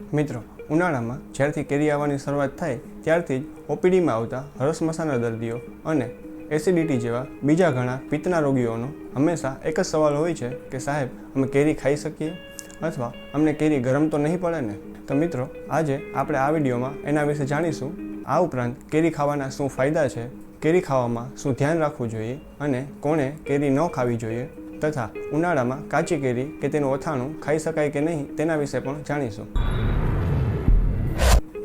મિત્રો, ઉનાળામાં જ્યારથી કેરી આવવાની શરૂઆત થાય, ત્યારથી જ ઓપીડીમાં આવતા હરસમસાના દર્દીઓ અને એસિડિટી જેવા બીજા ઘણા પિત્તના રોગીઓનો હંમેશા એક જ સવાલ હોય છે કે સાહેબ, અમે કેરી ખાઈ શકીએ? અથવા અમને કેરી ગરમ તો નહીં પડે ને? તો મિત્રો, આજે આપણે આ વિડીયોમાં એના વિશે જાણીશું. આ ઉપરાંત કેરી ખાવાના શું ફાયદા છે? કેરી ખાવામાં શું ધ્યાન રાખવું જોઈએ? અને કોણે કેરી ન ખાવી જોઈએ? તથા ઉનાળામાં કાચી કેરી કે તેનું અથાણું ખાઈ શકાય કે નહીં તેના વિશે પણ જાણીશું.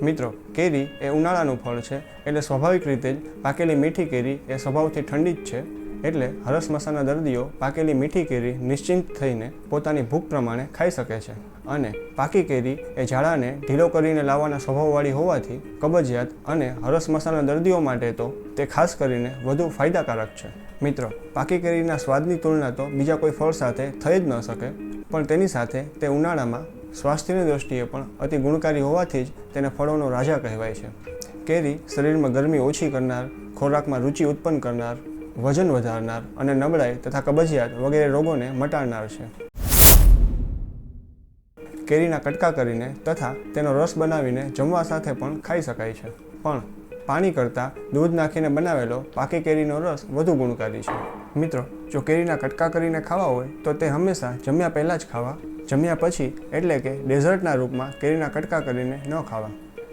મિત્રો, કેરી એ ઉનાળાનું ફળ છે એટલે સ્વાભાવિક રીતે જ પાકેલી મીઠી કેરી એ સ્વભાવથી ઠંડી જ છે એટલે હરસ મસાના દર્દીઓ પાકેલી મીઠી કેરી નિશ્ચિંત થઈને પોતાની ભૂખ પ્રમાણે ખાઈ શકે છે. અને પાકી કેરી એ ઝાડાને ઢીલો કરીને લાવવાના સ્વભાવવાળી હોવાથી કબજિયાત અને હરસ મસાના દર્દીઓ માટે તો તે ખાસ કરીને વધુ ફાયદાકારક છે. મિત્રો, પાકી કેરીના સ્વાદની તુલના તો બીજા કોઈ ફળ સાથે થઈ જ ન શકે, પણ તેની સાથે તે ઉનાળામાં સ્વાસ્થ્યની દ્રષ્ટિએ પણ અતિ ગુણકારી હોવાથી જ તેને ફળોનો રાજા કહેવાય છે. કેરી શરીરમાં ગરમી ઓછી કરનાર, ખોરાકમાં રુચિ ઉત્પન્ન કરનાર, વજન વધારનાર અને નબળાઈ તથા કબજિયાત વગેરે રોગોને મટાડનાર છે. કેરીના કટકા કરીને તથા તેનો રસ બનાવીને જમવા સાથે પણ ખાઈ શકાય છે. પણ પાણી કરતાં દૂધ નાખીને બનાવેલો પાકી કેરીનો રસ વધુ ગુણકારી છે. મિત્રો, જો કેરીના કટકા કરીને ખાવા હોય, તો તે હંમેશા જમ્યા પહેલાં જ ખાવા, જમ્યા પછી એટલે કે ડેઝર્ટના રૂપમાં કેરીના કટકા કરીને ન ખાવા.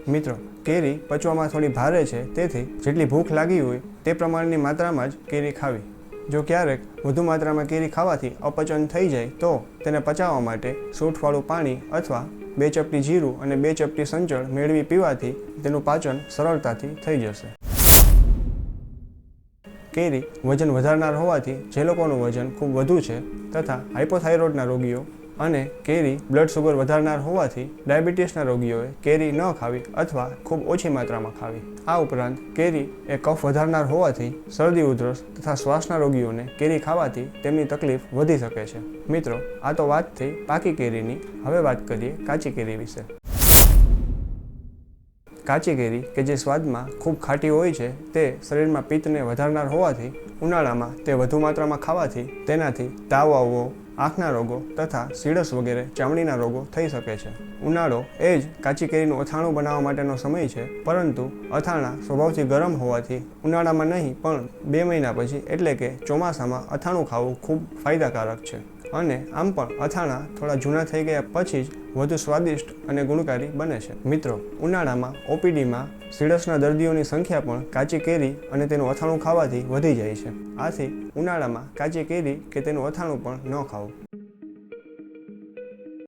મિત્રો, કેરી પચવામાં થોડી ભારે છે, તેથી જેટલી ભૂખ લાગી હોય, તે પ્રમાણની માત્રામાં જ કેરી ખાવી. જો ક્યારેક વધુ માત્રામાં કેરી ખાવાથી અપચન થઈ જાય, તો તેને પચાવવા માટે સૂંઠવાળું પાણી અથવા બે ચપટી જીરું અને બે ચપટી સંચળ મેળવી પીવાથી તેનું પાચન સરળતાથી થઈ જશે. કેરી વજન વધારનાર હોવાથી જે લોકોનું વજન ખૂબ વધુ છે તથા હાઇપોથાઇરોઇડના રોગીઓ અને કેરી બ્લડ શુગર વધારનાર હોવાથી ડાયાબિટીસના રોગીઓએ કેરી ન ખાવી અથવા ખૂબ ઓછી માત્રામાં ખાવી. આ ઉપરાંત કેરી એ કફ વધારનાર હોવાથી શરદી, ઉધરસ તથા શ્વાસના રોગીઓને કેરી ખાવાથી તેમની તકલીફ વધી શકે છે. મિત્રો, આ તો વાત થઈ પાકી કેરીની. હવે વાત કરીએ કાચી કેરી વિશે. કાચી કેરી કે જે સ્વાદમાં ખૂબ ખાટી હોય છે, તે શરીરમાં પિત્તને વધારનાર હોવાથી ઉનાળામાં તે વધુ માત્રામાં ખાવાથી તેનાથી તાવ આવવો આંખના રોગો તથા સીડસ વગેરે ચામડીના રોગો થઈ શકે છે. ઉનાળો એ જ કાચી કેરીનું અથાણું બનાવવા માટેનો સમય છે, પરંતુ અથાણા સ્વભાવથી ગરમ હોવાથી ઉનાળામાં નહીં, પણ બે મહિના પછી એટલે કે ચોમાસામાં અથાણું ખાવું ખૂબ ફાયદાકારક છે. અને આમ પણ અથાણા થોડા જૂના થઈ ગયા પછી જ વધુ સ્વાદિષ્ટ અને ગુણકારી બને છે. મિત્રો, ઉનાળામાં ઓપીડીમાં સીડસના દર્દીઓની સંખ્યા પણ કાચી કેરી અને તેનું અથાણું ખાવાથી વધી જાય છે. આથી ઉનાળામાં કાચી કેરી કે તેનું અથાણું પણ ન ખાવું